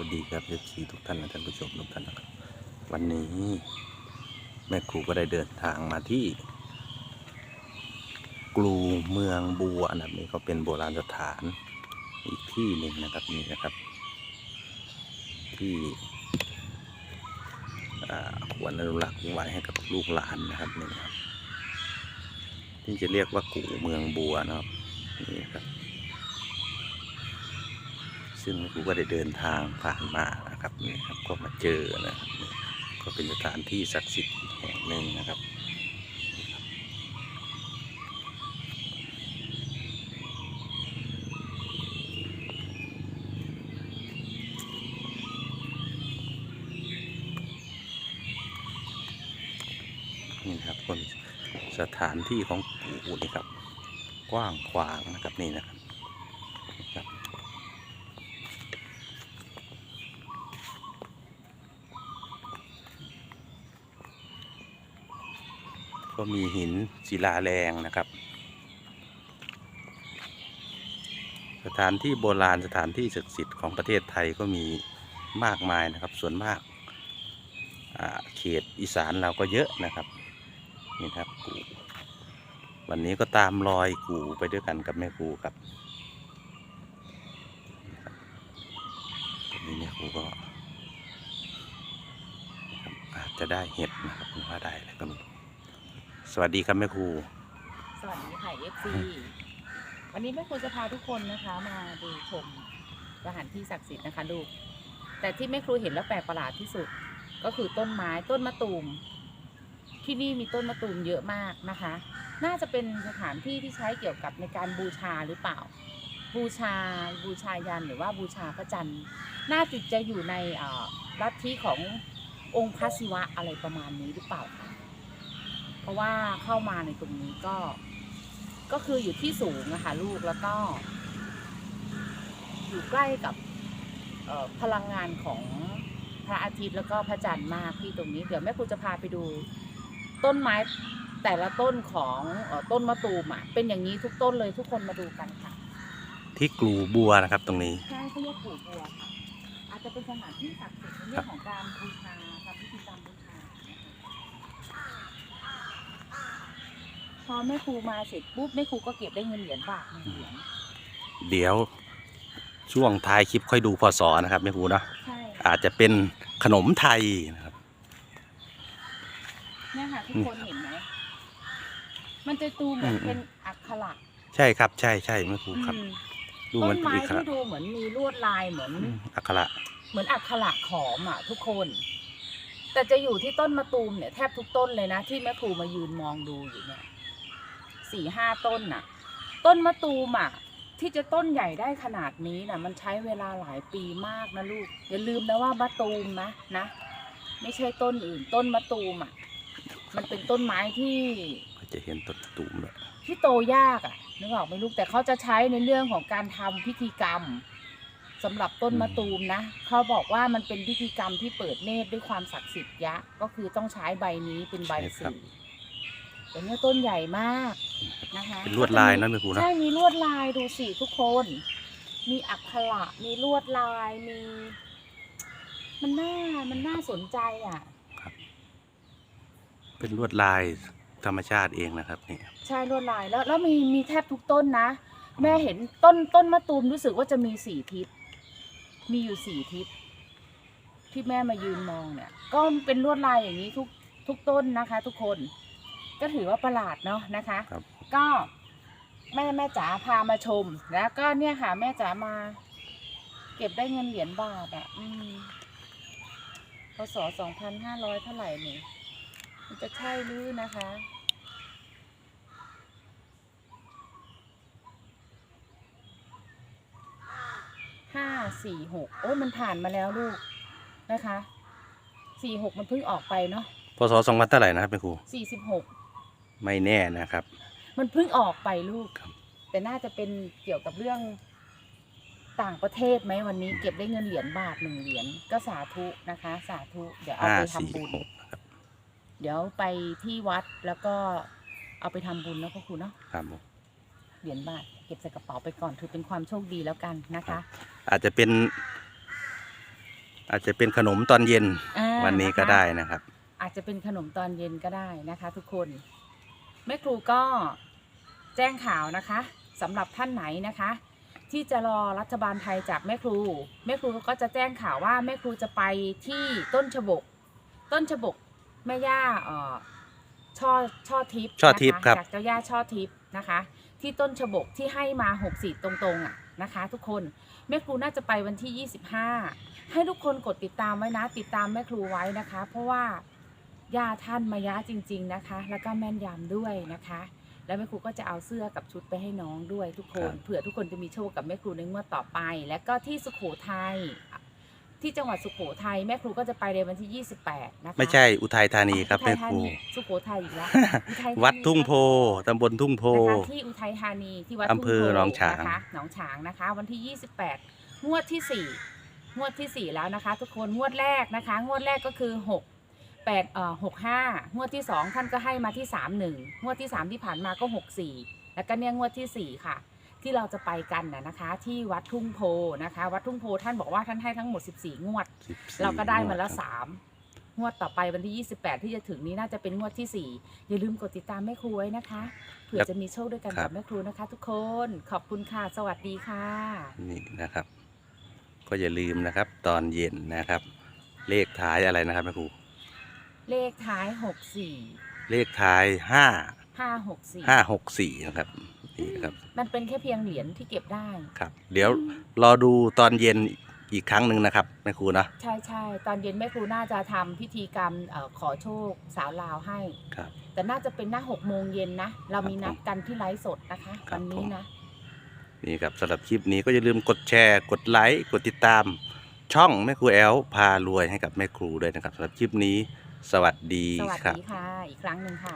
วัสดีครับเอฟซีทุกท่านและท่านผู้ชมทุกท่านนะครับวันนี้แม่ครูก็ได้เดินทางมาที่ กลูเมืองบัวอันดับนี้ก็เป็นโบราณสถานอีกที่หนึ่งนะครับนี่นะครับ ที่อ่าควรอนุรักษ์ไว้ให้กับลูกหลานนะครับนี่นะครับที่จะเรียกว่ากูเมืองบัวนะครับนี่ครับ ซึ่งครูก็ได้เดินทางผ่านมานะครับนี่ครับก็มาเจอนะครับก็เป็นสถานที่ศักดิ์สิทธิ์แห่งหนึ่งนะครับนี่นะครับก็มีสถานที่ของปู่นี่ครับ กว้างขวางนะครับนี่นะครับ ก็มีหินศิลาแรงนะครับ สถานที่โบราณสถานที่ศักดิ์สิทธิ์ของประเทศไทยก็มีมากมายนะครับ ส่วนมากาเขตอีสานเราก็เยอะนะครับนี่ครับกูวันนี้ก็ตามรอยกูไปด้วยกันกับแม่กูครับนี่แม่กูก็อาจจะได้เห็ดนะครับหรือว่าได้อะไรก็ไม่รู้ สวัสดีครับแม่ครู สวัสดีค่ะ FC วันนี้แม่ครูจะพาทุกคนนะคะ มาดูชมสถานที่ศักดิ์สิทธิ์นะคะลูก แต่ที่แม่ครูเห็นแล้วแปลกประหลาดที่สุด ก็คือต้นไม้ต้นมะตูม ที่นี่มีต้นมะตูมเยอะมากนะคะ น่าจะเป็นสถานที่ที่ใช้เกี่ยวกับในการบูชาหรือเปล่า บูชาบูชายันหรือว่าบูชาพระจันทร์ น่าจะจะอยู่ในลัทธิขององค์พระศิวะอะไรประมาณนี้หรือเปล่าคะ เพราะว่าเข้ามาในตรงนี้ก็ ก็คืออยู่ที่สูงนะคะลูกแล้วก็ อยู่ใกล้กับเอ่อพลังงานของพระอาทิตย์แล้วก็พระจันทร์มากที่ตรงนี้ เดี๋ยวแม่ครูจะพาไปดู ต้นไม้แต่ละต้นของเอ่อต้นมะตูมอะเป็นอย่างนี้ทุกต้นเลยทุกคนมาดูกันค่ะ ที่กลูบัวนะครับตรงนี้ใช่เขาเรียกปู่บัวค่ะอาจจะเป็นสถานที่ศักดิ์สิทธิ์ในเรื่องของการบูชาทำพิธีกรรมบูชา พอแม่ครูมาเสร็จปุ๊บแม่ครูก็เก็บได้เงินเหรียญบาทหนึ่งเหรียญเดี๋ยวช่วงท้ายคลิปค่อยดูพศนะครับแม่ครูเนาะใช่อาจจะเป็นขนมไทยนะครับ เนี่ยค่ะทุกคนเห็นไหมมันจะดูเหมือนเป็นอักขระใช่ครับ ใช่ใช่แม่ครูครับ อืมดูต้มันนเป็นไม้อีกคที่รับดูเหมือนมีลวดลายเหมือนอักขระเหมือนอักขระขอมอะทุกคน แต่จะอยู่ที่ต้นมะตูมเนี่ยแทบทุกต้นเลยนะ ที่แม่ครูมายืนมองดูอยู่เนี่ย สี่ห้าต้นน่ะ ต้นมะตูมอะที่จะต้นใหญ่ได้ขนาดนี้น่ะ มันใช้เวลาหลายปีมากนะลูก อย่าลืมนะว่ามะตูมนะนะ ไม่ใช่ต้นอื่น ต้นมะตูมอะ มันเป็นต้นไม้ที่ก็จะเห็นต้นตูมเลยที่โตยากอะ่ะนึกออกไหมลูกแต่เขาจะใช้ในเรื่องของการทำพิธีกรรมสำหรับต้นมะตูมนะเขาบอกว่ามันเป็นพิธีกรรมที่เปิดเนตรด้วยความศักดิ์สิทธิ์ยะ ก็คือต้องใช้ใบนี้เป็นใบสี แต่เนี้ยต้นใหญ่มากนะคะเป็นลวดลายเนอะแม่ครูนะใช่มีลวดลายดูสิทุกคน มีอักขระมีลวดลายมี มันน่ามันน่าสนใจอะ เป็นลวดลายธรรมชาติเองนะครับนี่ใช่ลวดลายแล้วแล้วมีมีแทบทุกต้นนะ แม่เห็นต้นต้นมะตูมรู้สึกว่าจะมีสี่ทิศมีอยู่สี่ทิศที่แม่มายืนมองเนี่ย ก็เป็นลวดลายอย่างนี้ทุกทุกต้นนะคะ ทุกคน ก็ถือว่าประหลาดเนาะนะคะ ครับ ก็แม่แม่จ๋าพามาชม แล้วก็เนี่ยค่ะ แม่จ๋ามา เก็บได้เงินเหรียญบาทอะ อืมพศสองพันห้าร้อยเท่าไหร่นี่มันจะใช่หรือนะคะ ห้าสี่หกโอ้ยมันผ่านมาแล้วลูกนะคะ สี่หกมันเพิ่งออกไปเนาะพศสองพันเท่าไหร่นะครับแม่ครูสี่สิบหก ไม่แน่นะครับ มันเพิ่งออกไปลูก ครับ แต่น่าจะเป็นเกี่ยวกับเรื่องต่างประเทศไหมวันนี้เก็บได้เงินเหรียญบาทหนึ่งเหรียญก็สาธุนะคะ สาธุ เดี๋ยวเอาห้าไปสี่ทำบุญ หกนะครับเดี๋ยวไปที่วัดแล้วก็เอาไปทำบุญเนาะพ่อครูเนาะครับผมเหรียญบาท เก็บใส่กระเป๋าไปก่อนถือเป็นความโชคดีแล้วกันนะคะ อาจจะเป็น อาจจะเป็นขนมตอนเย็นอ่าวันนี้ก็ะคะได้นะครับ อาจจะเป็นขนมตอนเย็นก็ได้นะคะ ทุกคน แม่ครูก็แจ้งข่าวนะคะสำหรับท่านไหนนะคะ ที่จะรอรัฐบาลไทยจากแม่ครู แม่ครูก็จะแจ้งข่าวว่าแม่ครูจะไปที่ต้นฉบก ต้นฉบกแม่ย่าเอ่อช่อช่อทิพย์ช่อทิพย์นะะครับ จากเจ้าย่าช่อทิพย์นะคะ ที่ต้นฉบกที่ให้มาหกสี่ตรงๆอะนะคะ ทุกคนแม่ครูน่าจะไปวันที่ 25 ให้ทุกคนกดติดตามไว้นะ ติดตามแม่ครูไว้นะคะ เพราะว่า ย่าท่านมายะจริง ๆนะคะ แล้วก็แม่นยำด้วยนะคะ แล้วแม่ครูก็จะเอาเสื้อกับชุดไปให้น้องด้วยทุกคน ครับ เผื่อทุกคนจะมีโชคกับแม่ครูในงวดต่อไป และก็ที่สุโขทัยที่จังหวัดสุโขทัยแม่ครูก็จะไปในวันที่ 28 นะคะไม่ใช่อุทัยธานีครับอุทัแม่ยคธารูนีสุโขทัยอีกแล้วอุทัยธานีวัดทุ่งโพตำบลทุ่งโพ นะคะที่อุทัยธานีที่วัดอำเภอทุ่โพหนองฉางนะคะหนองฉางนะคะ วันที่ 28 งวดที่4งวดที่4แล้วนะคะ ทุกคนงวดแรกนะคะ งวดแรกก็คือ6 8เอ่อ65งวดที่2ท่านก็ให้มาที่31งวดที่3ที่ผ่านมาก็64แล้วก็เนี่ยงวดที่4ค่ะ ที่เราจะไปกันนะนะคะ ที่วัดทุ่งโพนะคะ วัดทุ่งโพท่านบอกว่าท่านให้ทั้งหมด 14 งวด 14เราก็ได้มาแล้วงดครับ สามงวดต่อไปวันที่ 28 ที่จะถึงนี้น่าจะเป็นงวดที่สี่อย่าลืมกดติดตามแม่ครูไว้นะคะเผื่อจะมีโชคด้วยกันกับแม่ครูนะคะ ทุกคนขอบคุณค่ะสวัสดีค่ะ นี่นะครับ ก็อย่าลืมนะครับ ตอนเย็นนะครับ เลขท้ายอะไรนะครับแม่ครู เลขท้าย64เลขท้ายห้า564ห้าหกสี่นะครับนี่นะครับ มันเป็นแค่เพียงเหรียญที่เก็บได้ ครับ เดี๋ยวรอดูตอนเย็นอีกครั้งหนึ่งนะครับแม่ครูนะ ใช่ใช่ตอนเย็นแม่ครูน่าจะทำพิธีกรรมเออขอโชคสาวลาวให้ ครับ แต่น่าจะเป็นหน้าหกโมงเย็นนะ เรามีครับนัดกันที่ไลฟ์สดนะคะครับ วันนี้นะ นี่ครับสำหรับคลิปนี้ก็อย่าลืมกดแชร์ กดไลค์ กดติดตาม ช่องแม่ครูแอลพารวยให้กับแม่ครูด้วยนะครับสำหรับคลิปนี้ สวัสดีสวัสครับ ดีค่ะ อีกครั้งหนึ่งค่ะ